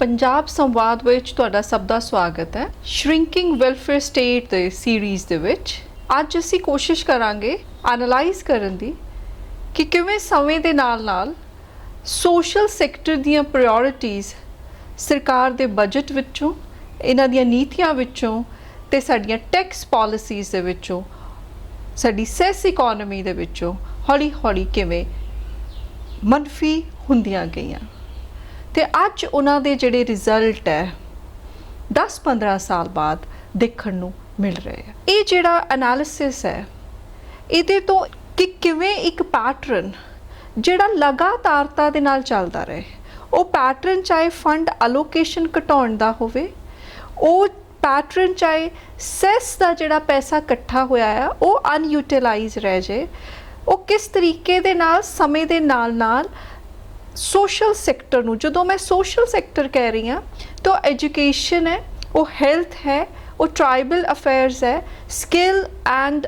ਪੰਜਾਬ ਸੰਵਾਦ ਵਿੱਚ ਤੁਹਾਡਾ ਸਭ ਦਾ ਸਵਾਗਤ ਹੈ। ਸ਼ਰਿੰਕਿੰਗ ਵੈਲਫੇਅਰ ਸਟੇਟ ਦੇ ਸੀਰੀਜ਼ ਦੇ ਵਿੱਚ ਅੱਜ ਅਸੀਂ ਕੋਸ਼ਿਸ਼ ਕਰਾਂਗੇ ਐਨਲਾਈਜ਼ ਕਰਨ ਦੀ ਕਿ ਕਿਵੇਂ ਸਮੇਂ ਦੇ ਨਾਲ-ਨਾਲ ਸੋਸ਼ਲ ਸੈਕਟਰ ਦੀਆਂ ਪ੍ਰਾਇੋਰਟੀਆਂ ਸਰਕਾਰ ਦੇ ਬਜਟ ਵਿੱਚੋਂ, ਇਹਨਾਂ ਦੀਆਂ ਨੀਤੀਆਂ ਵਿੱਚੋਂ ਤੇ ਸਾਡੀਆਂ ਟੈਕਸ ਪਾਲਿਸੀਜ਼ ਦੇ ਵਿੱਚੋਂ, ਸਾਡੀ ਸੈਸ ਇਕਨੋਮੀ ਦੇ ਵਿੱਚੋਂ ਹੌਲੀ-ਹੌਲੀ ਕਿਵੇਂ ਮੰਨਫੀ ਹੁੰਦੀਆਂ ਗਈਆਂ। ਤੇ ਅੱਜ ਉਹਨਾਂ ਦੇ ਜਿਹੜੇ ਰਿਜ਼ਲਟ ਹੈ 10-15 ਸਾਲ ਬਾਅਦ ਦੇਖਣ ਨੂੰ ਮਿਲ ਰਹੇ ਆ। ਇਹ ਜਿਹੜਾ ਐਨਾਲਿਸਿਸ ਹੈ, ਇਹਦੇ ਤੋਂ ਕਿ ਕਿਵੇਂ ਇੱਕ ਪੈਟਰਨ ਜਿਹੜਾ ਲਗਾਤਾਰਤਾ ਦੇ ਨਾਲ ਚੱਲਦਾ ਰਹੇ, ਉਹ ਪੈਟਰਨ ਚਾਹੇ ਫੰਡ ਅਲੋਕੇਸ਼ਨ ਘਟਾਉਣ ਦਾ ਹੋਵੇ, ਉਹ ਪੈਟਰਨ ਚਾਹੇ ਸੈਸ ਦਾ ਜਿਹੜਾ ਪੈਸਾ ਇਕੱਠਾ ਹੋਇਆ ਆ, ਉਹ ਅਨਯੂਟਿਲਾਈਜ਼ ਰਹਿ ਜੇ, ਉਹ ਕਿਸ ਤਰੀਕੇ ਦੇ ਨਾਲ, ਸਮੇਂ ਦੇ ਨਾਲ ਨਾਲ ਸੋਸ਼ਲ ਸੈਕਟਰ ਨੂੰ, ਜਦੋਂ ਮੈਂ ਸੋਸ਼ਲ ਸੈਕਟਰ ਕਹਿ ਰਹੀ ਹਾਂ, ਤਾਂ ਐਜੂਕੇਸ਼ਨ ਹੈ, ਉਹ ਹੈਲਥ ਹੈ, ਉਹ ਟ੍ਰਾਈਬਲ ਅਫੇਅਰਸ ਹੈ, skill and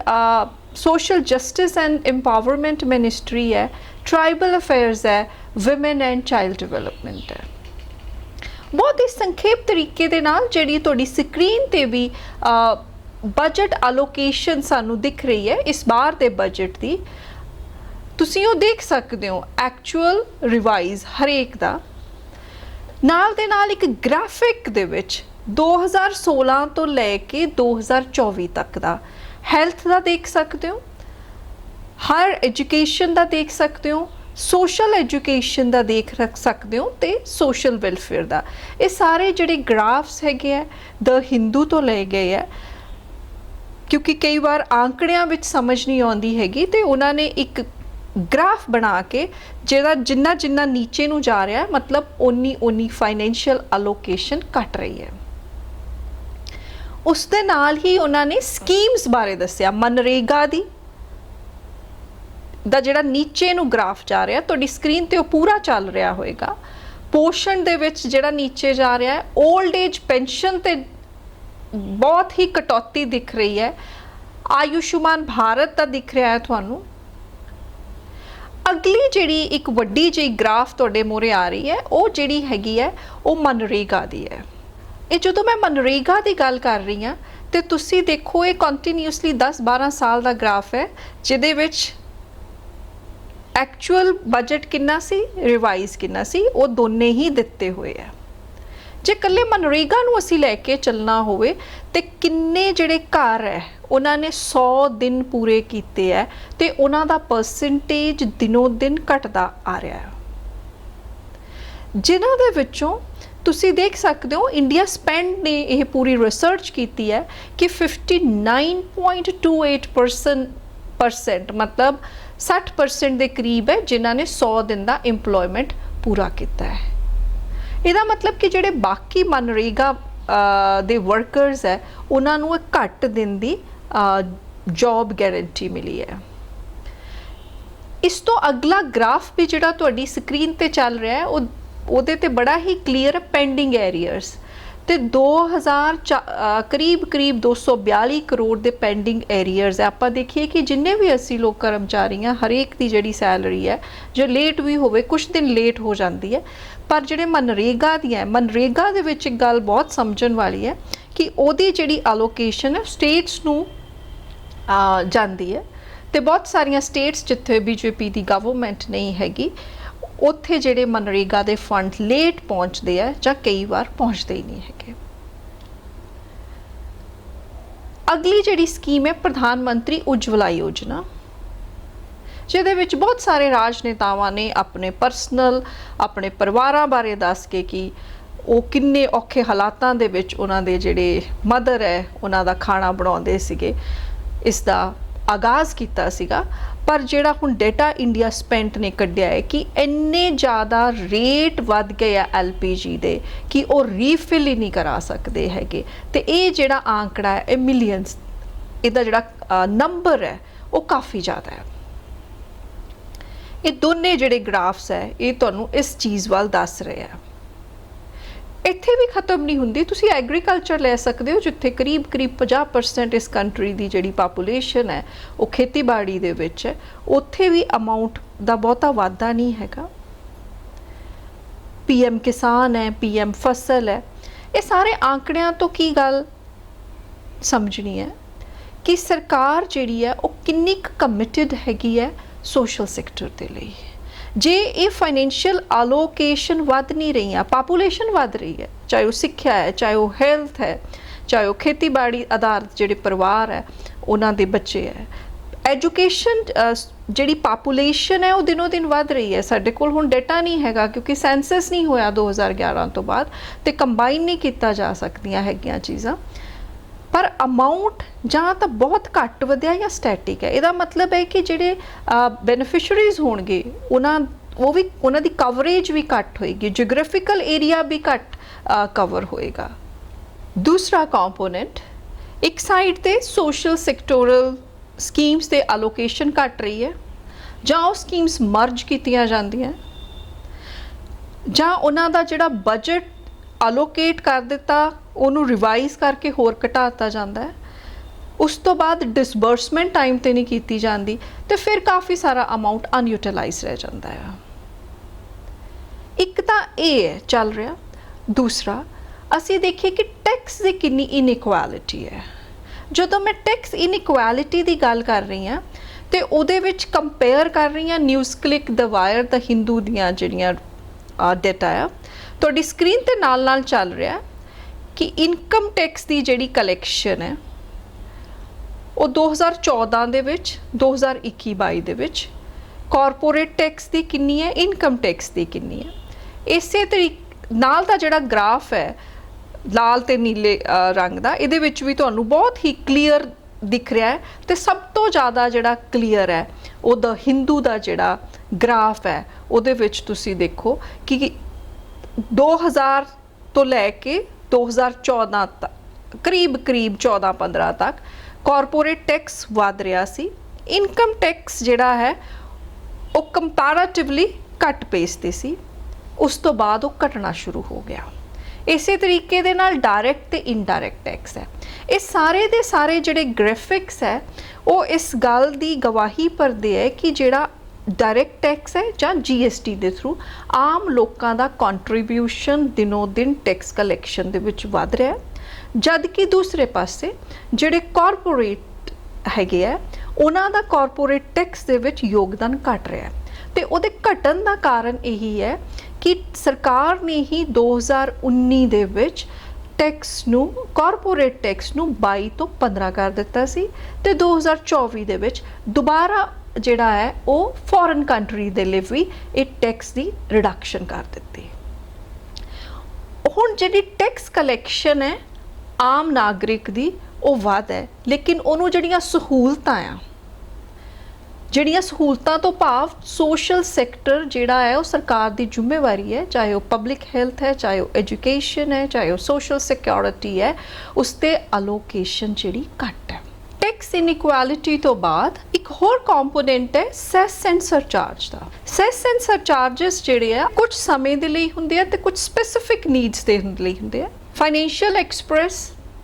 social justice and empowerment ministry ਹੈ, ਟ੍ਰਾਈਬਲ ਅਫੇਅਰਸ ਹੈ ਔਮਨ ਐਂਡ ਚਾਈਲਡ ਡਿਵੈਲਪਮੈਂਟ ਹੈ। ਬਹੁਤ ਹੀ ਸੰਖੇਪ ਤਰੀਕੇ ਦੇ ਨਾਲ ਜਿਹੜੀ ਤੁਹਾਡੀ ਸਕਰੀਨ ਤੇ ਵੀ ਬਜਟ ਅਲੋਕੇਸ਼ਨ ਸਾਨੂੰ ਦਿਖ ਰਹੀ ਹੈ, ਇਸ ਵਾਰ ਦੇ ਬਜਟ ਦੀ ਤੁਸੀਂ ਉਹ ਦੇਖ ਸਕਦੇ ਹੋ ਐਕਚੁਅਲ ਰਿਵਾਈਜ਼ ਹਰੇਕ ਦਾ। ਨਾਲ ਦੇ ਨਾਲ ਇੱਕ ਗ੍ਰਾਫਿਕ ਦੇ ਵਿੱਚ 2016 ਤੋਂ ਲੈ ਕੇ 2024 ਤੱਕ ਦਾ ਹੈਲਥ ਦਾ ਦੇਖ ਸਕਦੇ ਹੋ ਹਰ ਐਜੂਕੇਸ਼ਨ ਦਾ ਦੇਖ ਸਕਦੇ ਹੋ ਸੋਸ਼ਲ ਐਜੂਕੇਸ਼ਨ ਦਾ ਦੇਖ ਰੱਖ ਸਕਦੇ ਹੋ ਤੇ ਸੋਸ਼ਲ ਵੈਲਫੇਅਰ ਦਾ। ਇਹ ਸਾਰੇ ਜਿਹੜੇ ਗ੍ਰਾਫਸ ਹੈਗੇ ਆ ਦ ਹਿੰਦੂ ਤੋਂ ਲਏ ਗਏ ਆ, ਕਿਉਂਕਿ ਕਈ ਵਾਰ ਆંકੜਿਆਂ ਵਿੱਚ ਸਮਝ ਨਹੀਂ ਆਉਂਦੀ ਹੈਗੀ ਤੇ ਉਹਨਾਂ ਨੇ ਇੱਕ ਗ੍ਰਾਫ ਬਣਾ ਕੇ ਜਿਹੜਾ ਜਿੰਨਾ ਜਿੰਨਾ ਨੀਚੇ ਨੂੰ ਜਾ ਰਿਹਾ, ਮਤਲਬ ਓਨੀ ਓਨੀ ਫਾਈਨੈਂਸ਼ੀਅਲ ਅਲੋਕੇਸ਼ਨ ਘਟ ਰਹੀ ਹੈ। ਉਸ ਦੇ ਨਾਲ ਹੀ ਉਹਨਾਂ ਨੇ ਸਕੀਮਸ ਬਾਰੇ ਦੱਸਿਆ, ਮਨਰੇਗਾ ਦੀ, ਦਾ ਜਿਹੜਾ ਨੀਚੇ ਨੂੰ ਗ੍ਰਾਫ ਜਾ ਰਿਹਾ, ਤੁਹਾਡੀ ਸਕਰੀਨ ਤੇ ਉਹ ਪੂਰਾ ਚੱਲ ਰਿਹਾ ਹੋਵੇਗਾ ਪੋਸ਼ਣ ਦੇ ਵਿੱਚ ਜਿਹੜਾ ਨੀਚੇ ਜਾ ਰਿਹਾ ਹੈ 올ਡ ਏਜ ਪੈਨਸ਼ਨ ਤੇ ਬਹੁਤ ਹੀ ਕਟੌਤੀ ਦਿਖ ਰਹੀ ਹੈ। ਆਯੁਸ਼ਮਾਨ ਭਾਰਤ ਦਾ ਦਿਖ ਰਿਹਾ ਹੈ ਤੁਹਾਨੂੰ। ਅਗਲੀ ਜਿਹੜੀ ਇੱਕ ਵੱਡੀ ਜਿਹੀ ਗ੍ਰਾਫ ਤੁਹਾਡੇ ਮੂਹਰੇ ਆ ਰਹੀ ਹੈ, ਉਹ ਜਿਹੜੀ ਹੈਗੀ ਹੈ, ਉਹ ਮਨਰੇਗਾ ਦੀ ਹੈ। ਇਹ ਜਦੋਂ ਮੈਂ ਮਨਰੇਗਾ ਦੀ ਗੱਲ ਕਰ ਰਹੀ ਹਾਂ, ਤੇ ਤੁਸੀਂ ਦੇਖੋ ਇਹ ਕੰਟੀਨਿਊਸਲੀ 10-12 ਸਾਲ ਦਾ ਗ੍ਰਾਫ ਹੈ, ਜਿਹਦੇ ਵਿੱਚ ਐਕਚੁਅਲ ਬਜਟ ਕਿੰਨਾ ਸੀ ਰਿਵਾਈਜ਼ ਕਿੰਨਾ ਸੀ, ਉਹ ਦੋਨੇ ਹੀ ਦਿੱਤੇ ਹੋਏ ਆ ਜੇ ਇਕੱਲੇ ਮਨਰੇਗਾ ਨੂੰ ਅਸੀਂ ਲੈ ਕੇ ਚੱਲਣਾ ਹੋਵੇ, ਤੇ ਕਿੰਨੇ ਜਿਹੜੇ ਘਰ ਹੈ, ਉਹਨਾਂ ਨੇ 100 ਦਿਨ ਪੂਰੇ ਕੀਤੇ ਹੈ, ਤੇ ਉਹਨਾਂ ਦਾ ਪਰਸੈਂਟੇਜ ਦਿਨੋ ਦਿਨ ਘਟਦਾ ਆ ਰਿਹਾ ਹੈ। ਜਿਨ੍ਹਾਂ ਦੇ ਵਿੱਚੋਂ ਤੁਸੀਂ ਦੇਖ ਸਕਦੇ ਹੋ ਇੰਡੀਆ ਸਪੈਂਡ ਨੇ ਇਹ ਪੂਰੀ ਰਿਸਰਚ ਕੀਤੀ ਹੈ ਕਿ 59.28% ਪਰਸੈਂਟ ਮਤਲਬ 60% ਦੇ ਕਰੀਬ ਹੈ, ਜਿਨ੍ਹਾਂ ਨੇ 100 ਦਿਨ ਦਾ EMPLOYMENT ਪੂਰਾ ਕੀਤਾ ਹੈ। ਇਹਦਾ ਮਤਲਬ ਕਿ ਜਿਹੜੇ ਬਾਕੀ ਮਨਰੇਗਾ ਦੇ ਵਰਕਰਸ ਹੈ, ਉਹਨਾਂ ਨੂੰ ਇੱਕ ਘੱਟ ਦਿਨ ਦੀ ਜੌਬ ਗਾਰੰਟੀ ਮਿਲੀ ਹੈ। ਇਸ ਤੋਂ ਅਗਲਾ ਗ੍ਰਾਫ ਵੀ ਜਿਹੜਾ ਤੁਹਾਡੀ ਸਕਰੀਨ ਤੇ ਚੱਲ ਰਿਹਾ ਹੈ, ਉਹ, ਉਹਦੇ ਤੇ ਬੜਾ ਹੀ ਕਲੀਅਰ ਪੈਂਡਿੰਗ ਐਰੀਅਰਸ ਤੇ 2000 ਕਰੀਬ ਕਰੀਬ 242 ਕਰੋੜ ਦੇ ਪੈਂਡਿੰਗ ਐਰੀਅਰਸ ਹੈ। ਆਪਾਂ ਦੇਖੀਏ ਕਿ ਜਿੰਨੇ ਵੀ ਅਸੀਂ ਲੋਕ ਕਰਮਚਾਰੀ ਆ ਹਰੇਕ ਦੀ ਜਿਹੜੀ ਸੈਲਰੀ ਹੈ, ਜੇ ਲੇਟ ਵੀ ਹੋਵੇ ਕੁਝ ਦਿਨ ਲੇਟ ਹੋ ਜਾਂਦੀ ਹੈ। ਪਰ ਜਿਹੜੇ ਮਨਰੇਗਾ ਦੀ ਹੈ, ਮਨਰੇਗਾ ਦੇ ਵਿੱਚ ਇੱਕ ਗੱਲ ਬਹੁਤ ਸਮਝਣ ਵਾਲੀ ਹੈ ਕਿ ਉਹਦੀ ਜਿਹੜੀ ਅਲੋਕੇਸ਼ਨ ਹੈ ਸਟੇਟਸ ਨੂੰ ਜਾਂਦੀ ਹੈ। ਤੇ ਬਹੁਤ ਸਾਰੀਆਂ ਸਟੇਟਸ ਜਿੱਥੇ ਬੀਜੇਪੀ ਦੀ ਗਵਰਨਮੈਂਟ ਨਹੀਂ ਹੈਗੀ ਉੱਥੇ ਜਿਹੜੇ ਮਨਰੇਗਾ ਦੇ ਫੰਡ ਲੇਟ ਪਹੁੰਚਦੇ ਆ ਜਾਂ ਕਈ ਵਾਰ ਪਹੁੰਚਦੇ ਹੀ ਨਹੀਂ ਹੈਗੇ। ਅਗਲੀ ਜਿਹੜੀ ਸਕੀਮ ਹੈ, ਪ੍ਰਧਾਨ ਮੰਤਰੀ ਉਜਵਲਾ ਯੋਜਨਾ, ਜਿਹਦੇ ਵਿੱਚ ਬਹੁਤ ਸਾਰੇ ਰਾਜਨੇਤਾਵਾਂ ਨੇ ਆਪਣੇ ਪਰਸਨਲ ਆਪਣੇ ਪਰਿਵਾਰਾਂ ਬਾਰੇ ਦੱਸ ਕੇ ਕਿ ਉਹ ਕਿੰਨੇ ਔਖੇ ਹਾਲਾਤਾਂ ਦੇ ਵਿੱਚ ਉਹਨਾਂ ਦੇ ਜਿਹੜੇ ਮਦਰ ਹੈ, ਉਹਨਾਂ ਦਾ ਖਾਣਾ ਬਣਾਉਂਦੇ ਸੀਗੇ, ਇਸ ਦਾ ਆਗਾਜ਼ ਕੀਤਾ ਸੀਗਾ। ਪਰ ਜਿਹੜਾ ਹੁਣ ਡਾਟਾ ਇੰਡੀਆ ਸਪੈਂਟ ਨੇ ਕੱਢਿਆ ਹੈ ਕਿ ਇੰਨੇ ਜ਼ਿਆਦਾ ਰੇਟ ਵੱਧ ਗਏ ਆ ਐਲਪੀਜੀ ਦੇ ਕਿ ਉਹ ਰੀਫਿਲ ਹੀ ਨਹੀਂ ਕਰਾ ਸਕਦੇ ਹੈਗੇ। ਤੇ ਇਹ ਜਿਹੜਾ ਆંકੜਾ ਹੈ, ਇਹ ਮਿਲੀਅਨਸ ਇਹਦਾ ਜਿਹੜਾ ਨੰਬਰ ਹੈ, ਉਹ ਕਾਫੀ ਜ਼ਿਆਦਾ ਹੈ। ਇਹ ਦੋਨੇ ਜਿਹੜੇ ਗ੍ਰਾਫਸ ਹੈ, ਇਹ ਤੁਹਾਨੂੰ ਇਸ ਚੀਜ਼ ਵੱਲ ਦੱਸ ਰਹੇ ਆ। ਇੱਥੇ ਵੀ ਖਤਮ ਨਹੀਂ ਹੁੰਦੀ। ਤੁਸੀਂ ਐਗਰੀਕਲਚਰ ਲੈ ਸਕਦੇ ਹੋ, ਜਿੱਥੇ ਕਰੀਬ ਕਰੀਬ 50% ਇਸ ਕੰਟਰੀ ਦੀ ਜਿਹੜੀ ਪਾਪੂਲੇਸ਼ਨ ਹੈ, ਉਹ ਖੇਤੀਬਾੜੀ ਦੇ ਵਿੱਚ ਹੈ। ਉੱਥੇ ਵੀ ਅਮਾਉਂਟ ਦਾ ਬਹੁਤਾ ਵਾਧਾ ਨਹੀਂ ਹੈਗਾ। ਪੀਐਮ ਕਿਸਾਨ ਹੈ ਪੀਐਮ ਫਸਲ ਹੈ। ਇਹ ਸਾਰੇ ਆંકੜਿਆਂ ਤੋਂ ਕੀ ਗੱਲ ਸਮਝਣੀ ਹੈ? ਕਿ ਸਰਕਾਰ ਜਿਹੜੀ ਹੈ, ਉਹ ਕਿੰਨੀ ਕਮਿਟਿਡ ਹੈਗੀ ਹੈ ਸੋਸ਼ਲ ਸੈਕਟਰ ਦੇ ਲਈ। ਜੇ ਇਹ ਫਾਈਨੈਂਸ਼ੀਅਲ ਅਲੋਕੇਸ਼ਨ ਵੱਧ ਨਹੀਂ ਰਹੀ ਆ ਪਾਪੂਲੇਸ਼ਨ ਵੱਧ ਰਹੀ ਹੈ, ਚਾਹੇ ਉਹ ਸਿੱਖਿਆ ਹੈ, ਚਾਹੇ ਉਹ ਹੈਲਥ ਹੈ, ਚਾਹੇ ਉਹ ਖੇਤੀਬਾੜੀ ਆਧਾਰਿਤ ਜਿਹੜੇ ਪਰਿਵਾਰ ਹੈ, ਉਹਨਾਂ ਦੇ ਬੱਚੇ ਹੈ। ਐਜੂਕੇਸ਼ਨ ਜਿਹੜੀ ਪਾਪੂਲੇਸ਼ਨ ਹੈ, ਉਹ ਦਿਨੋ ਦਿਨ ਵੱਧ ਰਹੀ ਹੈ। ਸਾਡੇ ਕੋਲ ਹੁਣ ਡਾਟਾ ਨਹੀਂ ਹੈਗਾ, ਕਿਉਂਕਿ ਸੈਂਸਸ ਨਹੀਂ ਹੋਇਆ 2011 ਤੋਂ ਬਾਅਦ ਤੇ ਕੰਬਾਈਨ ਨਹੀਂ ਕੀਤਾ ਜਾ ਸਕਦੀਆਂ ਹੈਗੀਆਂ ਚੀਜ਼ਾਂ। ਪਰ ਅਮਾਉਂਟ ਜਾਂ ਤਾਂ ਬਹੁਤ ਘੱਟ ਵਧਿਆ ਜਾਂ ਸਟੈਟਿਕ ਹੈ। ਇਹਦਾ ਮਤਲਬ ਹੈ ਕਿ ਜਿਹੜੇ ਬੈਨੀਫੀਸ਼ੀਅਰੀਜ਼ ਹੋਣਗੇ, ਉਹਨਾਂ, ਉਹ ਵੀ, ਉਹਨਾਂ ਦੀ ਕਵਰੇਜ ਵੀ ਘੱਟ ਹੋਏਗੀ ਜੀਓਗ੍ਰਾਫਿਕਲ ਏਰੀਆ ਵੀ ਘੱਟ ਕਵਰ ਹੋਏਗਾ। ਦੂਸਰਾ ਕੰਪੋਨੈਂਟ ਇੱਕ ਸਾਈਡ ਤੇ ਸੋਸ਼ਲ ਸੈਕਟੋਰਲ ਸਕੀਮਸ ਤੇ ਅਲੋਕੇਸ਼ਨ ਘਟ ਰਹੀ ਹੈ, ਜਾਂ ਉਹ ਸਕੀਮਸ ਮਰਜ ਕੀਤੀਆਂ ਜਾਂਦੀਆਂ ਜਾਂ ਉਹਨਾਂ ਦਾ ਜਿਹੜਾ ਬਜਟ ਅਲੋਕੇਟ ਕਰ ਦਿੱਤਾ ਉਹਨੂੰ ਰਿਵਾਈਜ਼ ਕਰਕੇ ਹੋਰ ਘਟਾਤਾ ਜਾਂਦਾ ਹੈ। ਉਸ ਤੋਂ ਬਾਅਦ ਡਿਸਬਰਸਮੈਂਟ ਟਾਈਮ ਤੇ ਨਹੀਂ ਕੀਤੀ ਜਾਂਦੀ ਤੇ ਫਿਰ ਕਾਫੀ ਸਾਰਾ ਅਮਾਉਂਟ ਅਨਯੂਟਿਲਾਈਜ਼ ਰਹਿ ਜਾਂਦਾ ਹੈ ਇੱਕ ਤਾਂ ਇਹ ਹੈ, ਚੱਲ ਰਿਹਾ। ਦੂਸਰਾ, ਅਸੀਂ ਦੇਖੀਏ ਕਿ ਟੈਕਸ ਦੀ ਕਿੰਨੀ ਇਨਇਕੁਐਲਿਟੀ ਹੈ। ਜਦੋਂ ਮੈਂ ਟੈਕਸ ਇਨਇਕੁਐਲਿਟੀ ਦੀ ਗੱਲ ਕਰ ਰਹੀ ਹਾਂ ਤੇ ਉਹਦੇ ਵਿੱਚ ਕੰਪੇਅਰ ਕਰ ਰਹੀ ਹਾਂ NewsClick the Wire the Hindu ਦੀਆਂ ਜਿਹੜੀਆਂ ਡਾਟਾ ਆ, ਤੁਹਾਡੀ ਸਕਰੀਨ ਤੇ ਨਾਲ ਨਾਲ ਚੱਲ ਰਿਹਾ। ਕਿ ਇਨਕਮ ਟੈਕਸ ਦੀ ਜਿਹੜੀ ਕਲੈਕਸ਼ਨ ਹੈ, ਉਹ 2014 ਦੇ ਵਿੱਚ 2021-22 ਦੇ ਵਿੱਚ ਕਾਰਪੋਰੇਟ ਟੈਕਸ ਦੀ ਕਿੰਨੀ ਹੈ, ਇਨਕਮ ਟੈਕਸ ਦੀ ਕਿੰਨੀ ਹੈ। ਇਸੇ ਤਰੀਕੇ, ਨਾਲ ਦਾ ਜਿਹੜਾ ਗ੍ਰਾਫ ਹੈ, ਲਾਲ ਤੇ ਨੀਲੇ ਰੰਗ ਦਾ, ਇਹਦੇ ਵਿੱਚ ਵੀ ਤੁਹਾਨੂੰ ਬਹੁਤ ਹੀ ਕਲੀਅਰ ਦਿਖ ਰਿਹਾ ਹੈ ਤੇ ਸਭ ਤੋਂ ਜ਼ਿਆਦਾ ਜਿਹੜਾ ਕਲੀਅਰ ਹੈ, ਉਹ ਦਾ ਹਿੰਦੂ ਦਾ ਜਿਹੜਾ ਗ੍ਰਾਫ ਹੈ, ਉਹਦੇ ਵਿੱਚ ਤੁਸੀਂ ਦੇਖੋ ਕਿ 2000 ਤੋਂ ਲੈ ਕੇ 2014 ਤੱਕ, ਕਰੀਬ ਕਰੀਬ 14-15 ਤੱਕ ਕਾਰਪੋਰੇਟ ਟੈਕਸ ਵਧ ਰਿਹਾ ਸੀ। ਇਨਕਮ ਟੈਕਸ ਜਿਹੜਾ ਹੈ, ਉਹ ਕੰਪੈਰੀਟਿਵਲੀ ਘੱਟ ਪੇਸ ਤੇ ਸੀ। ਉਸ ਤੋਂ ਬਾਅਦ ਉਹ ਘਟਣਾ ਸ਼ੁਰੂ ਹੋ ਗਿਆ। ਇਸੇ ਤਰੀਕੇ ਦੇ ਨਾਲ ਡਾਇਰੈਕਟ ਤੇ ਇਨਡਾਇਰੈਕਟ ਟੈਕਸ ਹੈ। ਇਹ ਸਾਰੇ ਦੇ ਸਾਰੇ ਜਿਹੜੇ ਗ੍ਰਾਫਿਕਸ ਹੈ, ਉਹ ਇਸ ਗੱਲ ਦੀ ਗਵਾਹੀ ਭਰਦੇ ਹੈ ਕਿ ਜਿਹੜਾ ਡਾਇਰੈਕਟ ਟੈਕਸ ਹੈ ਜਾਂ ਜੀਐਸਟੀ ਦੇ ਥਰੂ ਆਮ ਲੋਕਾਂ ਦਾ ਕੰਟਰੀਬਿਊਸ਼ਨ ਦਿਨੋ ਦਿਨ ਟੈਕਸ ਕਲੈਕਸ਼ਨ ਦੇ ਵਿੱਚ ਵਧ ਰਿਹਾ ਹੈ। ਜਦ ਕਿ ਦੂਸਰੇ ਪਾਸੇ ਜਿਹੜੇ ਕਾਰਪੋਰੇਟ ਹੈਗੇ ਆ, ਉਹਨਾਂ ਦਾ ਕਾਰਪੋਰੇਟ ਟੈਕਸ ਦੇ ਵਿੱਚ ਯੋਗਦਾਨ ਘਟ ਰਿਹਾ ਹੈ। ਤੇ ਉਹਦੇ ਘਟਣ ਦਾ ਕਾਰਨ ਇਹੀ ਹੈ ਕਿ ਸਰਕਾਰ ਨੇ ਹੀ 2019 ਦੇ ਵਿੱਚ ਟੈਕਸ ਨੂੰ ਕਾਰਪੋਰੇਟ ਟੈਕਸ ਨੂੰ 22 ਤੋਂ 15 ਕਰ ਦਿੱਤਾ ਸੀ ਤੇ 2024 ਦੇ ਵਿੱਚ ਦੁਬਾਰਾ ਜਿਹੜਾ ਹੈ, ਉਹ ਫੋਰਨ ਕੰਟਰੀ ਦੇ ਲਈ ਵੀ ਇਹ ਟੈਕਸ ਦੀ ਰਿਡਕਸ਼ਨ ਕਰ ਦਿੱਤੀ ਹੁਣ ਜਿਹੜੀ ਟੈਕਸ ਕਲੈਕਸ਼ਨ ਹੈ, ਆਮ ਨਾਗਰਿਕ ਦੀ, ਉਹ ਵੱਧ ਹੈ। ਲੇਕਿਨ ਉਹਨੂੰ ਜਿਹੜੀਆਂ ਸਹੂਲਤਾਂ ਆ, ਜਿਹੜੀਆਂ ਸਹੂਲਤਾਂ ਤੋਂ ਭਾਵ ਸੋਸ਼ਲ ਸੈਕਟਰ ਜਿਹੜਾ ਹੈ, ਉਹ ਸਰਕਾਰ ਦੀ ਜ਼ਿੰਮੇਵਾਰੀ ਹੈ, ਚਾਹੇ ਉਹ ਪਬਲਿਕ ਹੈਲਥ ਹੈ, ਚਾਹੇ ਉਹ ਐਜੂਕੇਸ਼ਨ ਹੈ, ਚਾਹੇ ਉਹ ਸੋਸ਼ਲ ਸਿਕਿਉਰਿਟੀ ਹੈ, ਉਸ ਤੇ ਅਲੋਕੇਸ਼ਨ ਜਿਹੜੀ ਘੱਟ ਹੈ। ਟੈਕਸ ਇਨਇਕੁਐਲਿਟੀ ਤੋਂ ਬਾਅਦ ਇੱਕ ਹੋਰ ਕੰਪੋਨੈਂਟ ਹੈ ਸੈਸ ਐਂਡ ਸਰਚਾਰਜ ਦਾ। ਸੈਸ ਐਂਡ ਸਰਚਾਰजेस ਜਿਹੜੇ ਆ ਕੁਝ ਸਮੇਂ ਦੇ ਲਈ ਹੁੰਦੇ ਆ ਤੇ ਕੁਝ ਸਪੈਸੀਫਿਕ ਨੀਡਸ ਦੇ ਲਈ ਹੁੰਦੇ ਆ। ਫਾਈਨੈਂਸ਼ੀਅਲ ਐਕਸਪ੍ਰੈਸ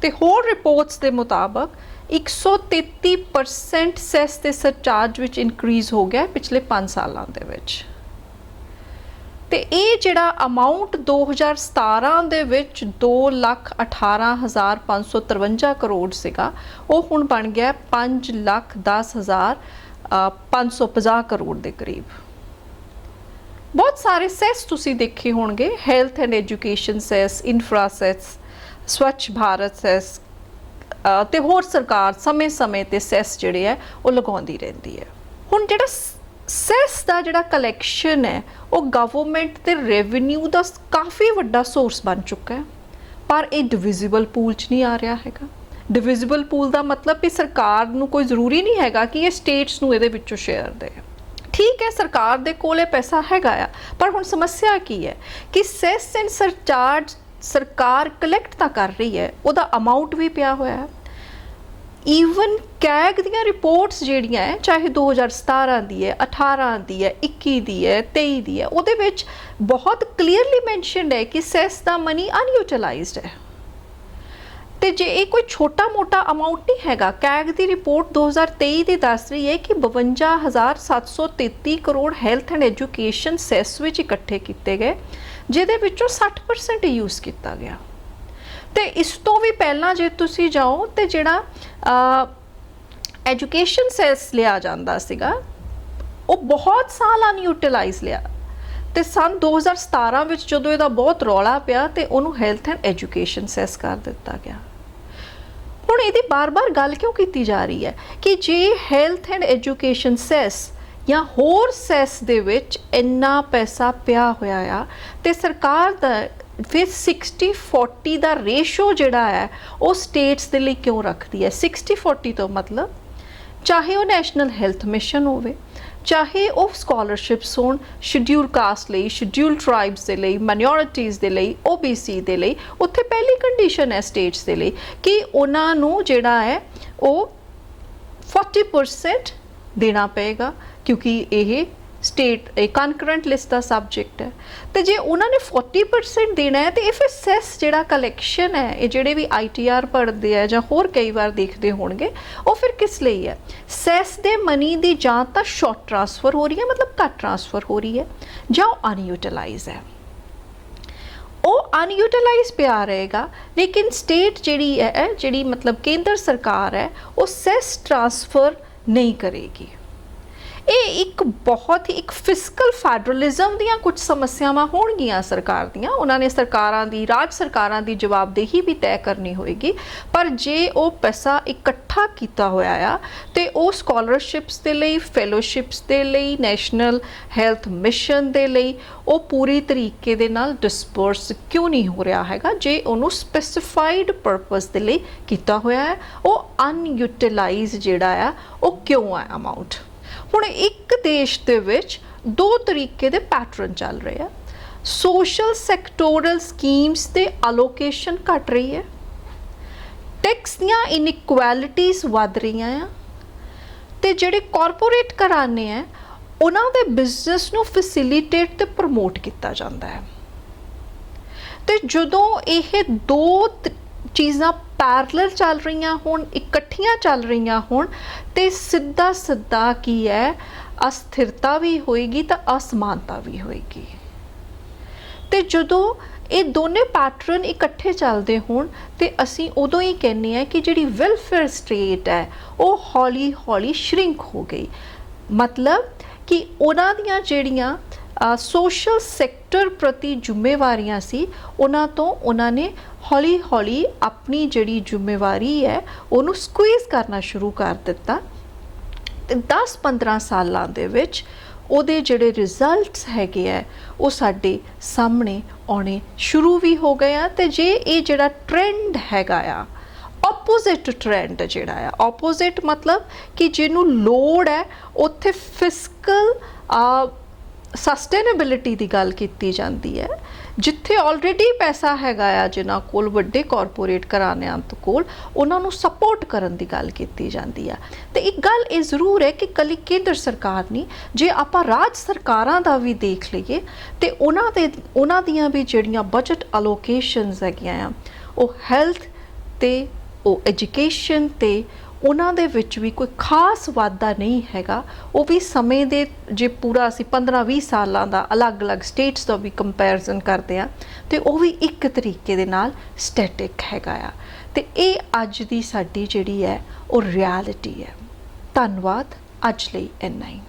ਤੇ ਹੋਰ ਰਿਪੋਰਟਸ ਦੇ ਮੁਤਾਬਕ 133% ਸੈਸ ਤੇ ਸਰਚਾਰਜ ਵਿੱਚ ਇਨਕਰੀਜ਼ ਹੋ ਗਿਆ ਪਿਛਲੇ 5 ਸਾਲਾਂ ਦੇ ਵਿੱਚ। ਤੇ ਇਹ ਜਿਹੜਾ ਅਮਾਉਂਟ 2017 ਦੇ ਵਿੱਚ 218553 ਕਰੋੜ ਸੀਗਾ, ਉਹ ਹੁਣ ਬਣ ਗਿਆ 510550 ਕਰੋੜ ਦੇ ਕਰੀਬ। ਬਹੁਤ ਸਾਰੇ ਸੈਸ ਤੁਸੀਂ ਦੇਖੇ ਹੋਣਗੇ health and education cess infra cess, Swachh Bharat cess ਤੇ ਹੋਰ ਸਰਕਾਰ ਸਮੇਂ-ਸਮੇਂ ਤੇ ਸੈਸ ਜਿਹੜੇ ਹੈ, ਉਹ ਲਗਾਉਂਦੀ ਰਹਿੰਦੀ ਹੈ। ਹੁਣ ਜਿਹੜਾ ਸੈਸ ਦਾ ਜਿਹੜਾ ਕਲੈਕਸ਼ਨ ਹੈ, ਉਹ ਗਵਰਨਮੈਂਟ ਤੇ ਰੈਵਨਿਊ ਦਾ ਕਾਫੀ ਵੱਡਾ ਸੋਰਸ ਬਣ ਚੁੱਕਾ ਹੈ। ਪਰ ਇਹ ਡਿਵੀਜ਼ੀਬਲ ਪੂਲ 'ਚ ਨਹੀਂ ਆ ਰਿਹਾ ਹੈਗਾ। ਡਿਵੀਜ਼ੀਬਲ ਪੂਲ ਦਾ ਮਤਲਬ ਕਿ ਸਰਕਾਰ ਨੂੰ ਕੋਈ ਜ਼ਰੂਰੀ ਨਹੀਂ ਹੈਗਾ ਕਿ ਇਹ ਸਟੇਟਸ ਨੂੰ ਇਹਦੇ ਵਿੱਚੋਂ ਸ਼ੇਅਰ ਦੇ। ਠੀਕ ਹੈ, ਸਰਕਾਰ ਦੇ ਕੋਲ ਇਹ ਪੈਸਾ ਹੈਗਾ ਆ, ਪਰ ਹੁਣ ਸਮੱਸਿਆ ਕੀ ਹੈ ਕਿ ਸੈਸ ਐਂਡ ਸਰਚਾਰਜ ਸਰਕਾਰ ਕਲੈਕਟ ਤਾਂ ਕਰ ਰਹੀ ਹੈ, ਉਹਦਾ ਅਮਾਉਂਟ ਵੀ ਪਿਆ ਹੋਇਆ ਹੈ। ਈਵਨ ਕੈਗ ਦੀਆਂ ਰਿਪੋਰਟਸ ਜਿਹੜੀਆਂ ਹੈ, ਚਾਹੇ 2017 ਦੀ ਹੈ 18 ਦੀ ਹੈ 21 ਦੀ ਹੈ 23 ਦੀ ਹੈ, ਉਹਦੇ ਵਿੱਚ ਬਹੁਤ ਕਲੀਅਰਲੀ ਮੈਂਸ਼ਨਡ ਹੈ ਕਿ ਸੈਸ ਦਾ ਮਨੀ ਅਨਯੂਟਿਲਾਈਜ਼ਡ ਹੈ। ਤੇ ਜੇ ਇਹ ਕੋਈ ਛੋਟਾ-ਮੋਟਾ ਅਮਾਉਂਟ ਨਹੀਂ ਹੈਗਾ ਕੈਗ ਦੀ ਰਿਪੋਰਟ 2023 ਦੀ ਦੱਸ ਰਹੀ ਹੈ ਕਿ 52733 crore health and education cess ਵਿੱਚ ਇਕੱਠੇ ਕੀਤੇ ਗਏ, ਜਿਹਦੇ ਵਿੱਚੋਂ 60% ਯੂਜ਼ ਕੀਤਾ ਗਿਆ। ਤੇ ਇਸ ਤੋਂ ਵੀ ਪਹਿਲਾਂ ਜੇ ਤੁਸੀਂ ਜਾਓ ਤੇ ਜਿਹੜਾ ਐਜੂਕੇਸ਼ਨ ਸੈਸ ਲਿਆ ਜਾਂਦਾ ਸੀਗਾ, ਉਹ ਬਹੁਤ ਸਾਲ ਅਨਯੂਟਿਲਾਈਜ਼ ਲਿਆ। ਤੇ ਸਨ 2017 ਵਿੱਚ ਜਦੋਂ ਇਹਦਾ ਬਹੁਤ ਰੌਲਾ ਪਿਆ ਤੇ ਉਹਨੂੰ ਹੈਲਥ ਐਂਡ ਐਜੂਕੇਸ਼ਨ ਸੈਸ ਕਰ ਦਿੱਤਾ ਗਿਆ। ਹੁਣ ਇਹਦੀ ਬਾਰ-ਬਾਰ ਗੱਲ ਕਿਉਂ ਕੀਤੀ ਜਾ ਰਹੀ ਹੈ ਕਿ ਜੇ ਹੈਲਥ ਐਂਡ ਐਜੂਕੇਸ਼ਨ ਸੈਸ ਜਾਂ ਹੋਰ ਸੈਸ ਦੇ ਵਿੱਚ ਇੰਨਾ ਪੈਸਾ ਪਿਆ ਹੋਇਆ ਆ ਤੇ ਸਰਕਾਰ ਦਾ ਫਿਰ 60 40 ਦਾ ਰੇਸ਼ੋ ਜਿਹੜਾ ਹੈ, ਉਹ ਸਟੇਟਸ ਦੇ ਲਈ ਕਿਉਂ ਰੱਖਦੀ ਹੈ? 60 40 ਤੋਂ ਮਤਲਬ, ਚਾਹੇ ਉਹ ਨੈਸ਼ਨਲ ਹੈਲਥ ਮਿਸ਼ਨ ਹੋਵੇ, ਚਾਹੇ ਉਹ ਸਕਾਲਰਸ਼ਿਪਸ ਹੋਣ ਸ਼ਡਿਊਲ ਕਾਸਟ ਲਈ ਸ਼ਡਿਊਲ ਟ੍ਰਾਈਬਸ ਦੇ ਲਈ ਮਾਈਨੋਰਿਟੀਜ਼ ਦੇ ਲਈ OBC ਦੇ ਲਈ, ਉੱਥੇ ਪਹਿਲੀ ਕੰਡੀਸ਼ਨ ਹੈ ਸਟੇਟਸ ਦੇ ਲਈ ਕਿ ਉਹਨਾਂ ਨੂੰ ਜਿਹੜਾ ਹੈ, ਉਹ 40% ਦੇਣਾ ਪਏਗਾ, ਕਿਉਂਕਿ ਇਹ ਸਟੇਟ ਇਹ ਕਨਕਰੈਂਟ ਲਿਸਟ ਦਾ ਸਬਜੈਕਟ ਹੈ। ਤੇ ਜੇ ਉਹਨਾਂ ਨੇ 40% ਦੇਣਾ ਹੈ, ਤੇ ਇਹ ਫਿਰ ਸੈਸ ਜਿਹੜਾ ਕਲੈਕਸ਼ਨ ਹੈ, ਇਹ ਜਿਹੜੇ ਵੀ ਆਈਟੀਆਰ ਪੜਦੇ ਆ ਜਾਂ ਹੋਰ ਕਈ ਵਾਰ ਦੇਖਦੇ ਹੋਣਗੇ, ਉਹ ਫਿਰ ਕਿਸ ਲਈ ਹੈ? ਸੈਸ ਦੇ ਮਨੀ ਦੀ ਜਾਂ ਤਾਂ ਸ਼ਾਰਟ ਟ੍ਰਾਂਸਫਰ ਹੋ ਰਹੀ ਹੈ, ਮਤਲਬ ਘੱਟ ਟ੍ਰਾਂਸਫਰ ਹੋ ਰਹੀ ਹੈ, ਜਾਂ ਅਨਯੂਟਿਲਾਈਜ਼ ਹੈ। ਉਹ ਅਨਯੂਟਿਲਾਈਜ਼ ਪਿਆ ਰਹੇਗਾ, ਲੇਕਿਨ ਸਟੇਟ ਜਿਹੜੀ ਹੈ, ਜਿਹੜੀ ਮਤਲਬ ਕੇਂਦਰ ਸਰਕਾਰ ਹੈ, ਉਹ ਸੈਸ ਟ੍ਰਾਂਸਫਰ ਨਹੀਂ ਕਰੇਗੀ। ਇਹ ਇੱਕ ਬਹੁਤ ਹੀ ਇੱਕ ਫਿਸਕਲ ਫੈਡਰਲਿਜ਼ਮ ਦੀਆਂ ਕੁਝ ਸਮੱਸਿਆਵਾਂ ਹੋਣਗੀਆਂ ਸਰਕਾਰ ਦੀਆਂ। ਉਹਨਾਂ ਨੇ ਸਰਕਾਰਾਂ ਦੀ, ਰਾਜ ਸਰਕਾਰਾਂ ਦੀ ਜਵਾਬਦੇਹੀ ਵੀ ਤੈਅ ਕਰਨੀ ਹੋਏਗੀ। ਪਰ ਜੇ ਉਹ ਪੈਸਾ ਇਕੱਠਾ ਕੀਤਾ ਹੋਇਆ ਆ, ਤੇ ਉਹ ਸਕਾਲਰਸ਼ਿਪਸ ਦੇ ਲਈ ਫੈਲੋਸ਼ਿਪਸ ਦੇ ਲਈ ਨੈਸ਼ਨਲ ਹੈਲਥ ਮਿਸ਼ਨ ਦੇ ਲਈ, ਉਹ ਪੂਰੀ ਤਰੀਕੇ ਦੇ ਨਾਲ ਡਿਸਪਰਸ ਕਿਉਂ ਨਹੀਂ ਹੋ ਰਿਹਾ ਹੈਗਾ? ਜੇ ਉਹਨੂੰ ਸਪੈਸੀਫਾਈਡ ਪਰਪਸ ਦੇ ਲਈ ਕੀਤਾ ਹੋਇਆ ਹੈ, ਉਹ ਅਨਯੂਟਿਲਾਈਜ਼ ਜਿਹੜਾ ਆ, ਉਹ ਕਿਉਂ ਆ ਅਮਾਉਂਟ ਹੁਣ ਇੱਕ ਦੇਸ਼ ਦੇ ਵਿੱਚ ਦੋ ਤਰੀਕੇ ਦੇ ਪੈਟਰਨ ਚੱਲ ਰਹੇ ਆ। ਸੋਸ਼ਲ ਸੈਕਟੋਰਲ ਸਕੀਮਸ ਤੇ ਅਲੋਕੇਸ਼ਨ ਘਟ ਰਹੀ ਹੈ। ਟੈਕਸ ਦੀਆਂ ਇਨਇਕੁਐਲਿਟੀਜ਼ ਵੱਧ ਰਹੀਆਂ ਆ। ਤੇ ਜਿਹੜੇ ਕਾਰਪੋਰੇਟ ਘਰਾਣੇ ਆ, ਉਹਨਾਂ ਦੇ ਬਿਜ਼ਨਸ ਨੂੰ ਫੈਸਿਲਿਟੇਟ ਤੇ ਪ੍ਰਮੋਟ ਕੀਤਾ ਜਾਂਦਾ ਹੈ। ਤੇ ਜਦੋਂ ਇਹ ਦੋ ਤ- ਚੀਜ਼ਾਂ ਪੈਰਲਲ ਚੱਲ ਰਹੀਆਂ ਹੋਣ, ਇਕੱਠੀਆਂ ਚੱਲ ਰਹੀਆਂ ਹੋਣ, ਤੇ ਸਿੱਧਾ ਸਿੱਧਾ ਕੀ ਹੈ? ਅਸਥਿਰਤਾ ਵੀ ਹੋਏਗੀ ਤਾਂ ਅਸਮਾਨਤਾ ਵੀ ਹੋਏਗੀ। ਤੇ ਜਦੋਂ ਇਹ ਦੋਨੇ ਪੈਟਰਨ ਇਕੱਠੇ ਚੱਲਦੇ ਹੋਣ, ਤੇ ਅਸੀਂ ਉਦੋਂ ਹੀ ਕਹਿੰਨੇ ਆ ਕਿ ਜਿਹੜੀ ਵੈਲਫੇਅਰ ਸਟੇਟ ਹੈ, ਉਹ ਹੌਲੀ ਹੌਲੀ ਸ਼ਰਿੰਕ ਹੋ ਗਈ। ਮਤਲਬ ਕਿ ਉਹਨਾਂ ਦੀਆਂ ਜਿਹੜੀਆਂ ਸੋਸ਼ਲ ਸੈਕਟਰ ਪ੍ਰਤੀ ਜ਼ਿੰਮੇਵਾਰੀਆਂ ਸੀ, ਉਹਨਾਂ ਤੋਂ ਉਹਨਾਂ ਨੇ ਹੌਲੀ ਹੌਲੀ ਆਪਣੀ ਜਿਹੜੀ ਜ਼ਿੰਮੇਵਾਰੀ ਹੈ, ਉਹਨੂੰ ਸਕੁਈਜ਼ ਕਰਨਾ ਸ਼ੁਰੂ ਕਰ ਦਿੱਤਾ। ਤੇ 10-15 ਸਾਲਾਂ ਦੇ ਵਿੱਚ ਉਹਦੇ ਜਿਹੜੇ ਰਿਜ਼ਲਟਸ ਹੈਗੇ ਆ, ਉਹ ਸਾਡੇ ਸਾਹਮਣੇ ਆਉਣੇ ਸ਼ੁਰੂ ਵੀ ਹੋ ਗਏ ਆ ਤੇ ਜੇ ਇਹ ਜਿਹੜਾ ਟ੍ਰੈਂਡ ਹੈਗਾ ਆ ਆਪੋਜ਼ਿਟ ਟ੍ਰੈਂਡ ਜਿਹੜਾ ਆ ਆਪੋਜ਼ਿਟ ਮਤਲਬ ਕਿ ਜਿਹਨੂੰ ਲੋੜ ਹੈ, ਉੱਥੇ ਫਿਸਕਲ ਸਸਟੇਨੇਬਿਲਿਟੀ ਦੀ ਗੱਲ ਕੀਤੀ ਜਾਂਦੀ ਹੈ, ਜਿੱਥੇ ਆਲਰੇਡੀ ਪੈਸਾ ਹੈਗਾ ਆ ਜਿਨ੍ਹਾਂ ਕੋਲ ਵੱਡੇ ਕਾਰਪੋਰੇਟ ਘਰਾਣਿਆਂ ਤੋਂ ਕੋਲ, ਉਹਨਾਂ ਨੂੰ ਸਪੋਰਟ ਕਰਨ ਦੀ ਗੱਲ ਕੀਤੀ ਜਾਂਦੀ ਆ। ਤੇ ਇੱਕ ਗੱਲ ਇਹ ਜ਼ਰੂਰ ਹੈ ਕਿ ਕੱਲੀ ਕੇਂਦਰ ਸਰਕਾਰ ਨਹੀਂ ਜੇ ਆਪਾਂ ਰਾਜ ਸਰਕਾਰਾਂ ਦਾ ਵੀ ਦੇਖ ਲਈਏ, ਤੇ ਉਹਨਾਂ ਦੇ, ਉਹਨਾਂ ਦੀਆਂ ਵੀ ਜਿਹੜੀਆਂ ਬਜਟ ਅਲੋਕੇਸ਼ਨਸ ਹੈਗੀਆਂ ਆ, ਉਹ ਹੈਲਥ ਤੇ, ਉਹ ਐਜੂਕੇਸ਼ਨ ਤੇ ਉਹਨਾਂ ਦੇ ਵਿੱਚ ਵੀ ਕੋਈ ਖਾਸ ਵਾਧਾ ਨਹੀਂ ਹੈਗਾ। ਉਹ ਵੀ ਸਮੇਂ ਦੇ ਜੇ ਪੂਰਾ ਅਸੀਂ 15-20 ਸਾਲਾਂ ਦਾ ਅਲੱਗ-ਅਲੱਗ ਸਟੇਟਸ ਦਾ ਵੀ ਕੰਪੈਰੀਜ਼ਨ ਕਰਦੇ ਆ ਤੇ ਉਹ ਵੀ ਇੱਕ ਤਰੀਕੇ ਦੇ ਨਾਲ ਸਟੈਟਿਕ ਹੈਗਾ ਆ। ਤੇ ਇਹ ਅੱਜ ਦੀ ਸਾਡੀ ਜਿਹੜੀ ਹੈ, ਉਹ ਰਿਐਲਿਟੀ ਹੈ। ਧੰਨਵਾਦ। ਅੱਜ ਲਈ ਇੰਨਾ ਹੀ।